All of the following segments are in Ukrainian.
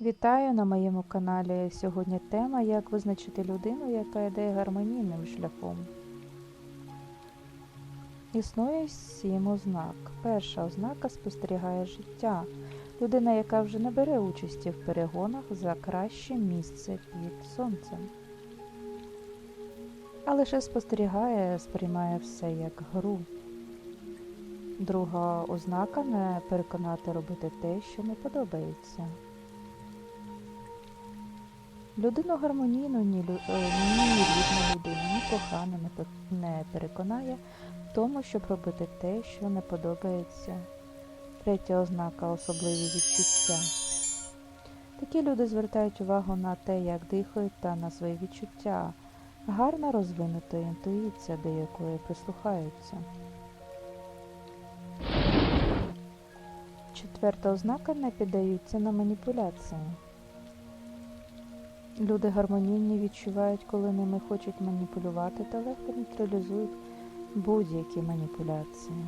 Вітаю на моєму каналі. Сьогодні тема як визначити людину, яка йде гармонійним шляхом. Існує сім ознак. Перша ознака спостерігає життя. Людина, яка вже не бере участі в перегонах за краще місце під сонцем. А лише спостерігає, сприймає все як гру. Друга ознака не переконати робити те, що не подобається. Людину гармонійну ні, лю- е, ні рідна людина, ні кохана не, не переконає в тому, щоб робити те, що не подобається. Третя ознака особливі відчуття. Такі люди звертають увагу на те, як дихають та на свої відчуття. Гарна розвинута інтуїція, до якої прислухаються. Четверта ознака не піддаються на маніпуляції. Люди гармонійні відчувають, коли ними хочуть маніпулювати та легко нейтралізують будь-які маніпуляції.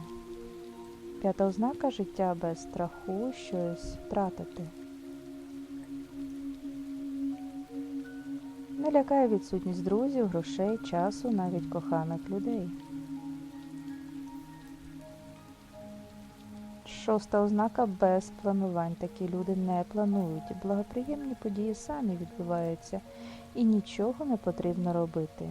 П'ята ознака життя без страху щось втратити. Не лякає відсутність друзів, грошей, часу, навіть коханих людей. Шоста ознака без планувань. Такі люди не планують. Благоприємні події самі відбуваються і нічого не потрібно робити.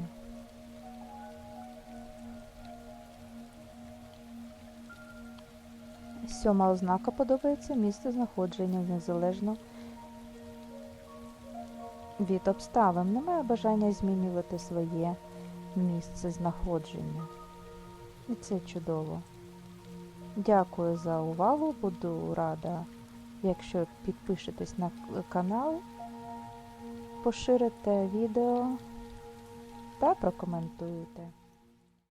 Сьома ознака подобається місце знаходження незалежно від обставин. Немає бажання змінювати своє місце знаходження. І це чудово. Дякую за увагу. Буду рада, якщо підпишетесь на канал, поширите відео та прокоментуєте.